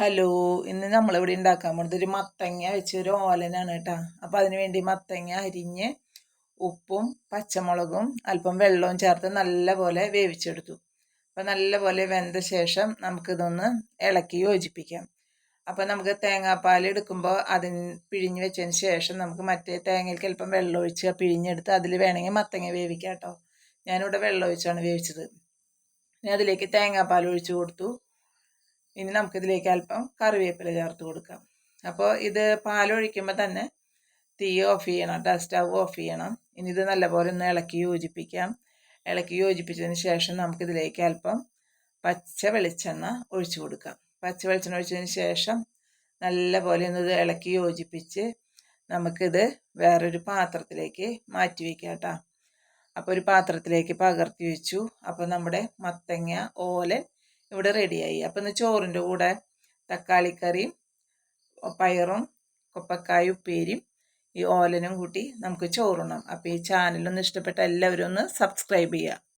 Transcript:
Hello ഇന്ന് നമ്മളിവിടെ ഉണ്ടാക്കാൻ പോകുന്നത് ഒരു മത്തങ്ങ വെച്ച് ഒരു ഓലനാണ് കേട്ടോ. അപ്പോൾ അതിന് വേണ്ടി മത്തങ്ങ അരിഞ്ഞ് ഉപ്പും പച്ചമുളകും അല്പം വെള്ളവും ചേർത്ത് നല്ലപോലെ വേവിച്ചെടുത്തു. അപ്പോൾ നല്ലപോലെ വെന്ത ശേഷം നമുക്കിതൊന്ന് ഇളക്കി യോജിപ്പിക്കാം. അപ്പോൾ നമുക്ക് തേങ്ങാപ്പാൽ എടുക്കുമ്പോൾ അതിന് പിഴിഞ്ഞ് വെച്ചതിന് ശേഷം നമുക്ക് മറ്റേ തേങ്ങയിലേക്ക് അല്പം വെള്ളം ഒഴിച്ച് പിഴിഞ്ഞെടുത്ത് അതിൽ വേണമെങ്കിൽ മത്തങ്ങ വേവിക്കാം കേട്ടോ. ഞാനിവിടെ വെള്ളം ഒഴിച്ചാണ് വേവിച്ചത്. പിന്നെ അതിലേക്ക് തേങ്ങാപ്പാൽ ഒഴിച്ച് കൊടുത്തു. ഇനി നമുക്കിതിലേക്ക് അല്പം കറിവേപ്പില ചേർത്ത് കൊടുക്കാം. അപ്പോൾ ഇത് പാലൊഴിക്കുമ്പോൾ തന്നെ തീ ഓഫ് ചെയ്യണം കേട്ടോ സ്റ്റവ് ഓഫ് ചെയ്യണം. ഇനി ഇത് നല്ലപോലെ ഒന്ന് ഇളക്കി യോജിപ്പിക്കാം. ഇളക്കി യോജിപ്പിച്ചതിന് ശേഷം നമുക്കിതിലേക്ക് അല്പം പച്ച വെളിച്ചെണ്ണ ഒഴിച്ചു കൊടുക്കാം. പച്ച വെളിച്ചെണ്ണ ഒഴിച്ചതിന് ശേഷം നല്ലപോലെ ഒന്ന് ഇത് ഇളക്കി യോജിപ്പിച്ച് നമുക്കിത് വേറൊരു പാത്രത്തിലേക്ക് മാറ്റി വയ്ക്കാം കേട്ടോ. അപ്പോൾ ഒരു പാത്രത്തിലേക്ക് പകർത്തി വെച്ചു. അപ്പോൾ നമ്മുടെ മത്തങ്ങ ഓലൻ ഇവിടെ റെഡിയായി. അപ്പം ഇന്ന് ചോറിന്റെ കൂടെ തക്കാളിക്കറിയും പയറും കൊപ്പക്കായ ഉപ്പേരിയും ഈ ഓലനും കൂട്ടി നമുക്ക് ചോറുണ്ണാം. അപ്പോൾ ഈ ചാനലൊന്ന് ഇഷ്ടപ്പെട്ട എല്ലാവരും ഒന്ന് സബ്സ്ക്രൈബ് ചെയ്യുക.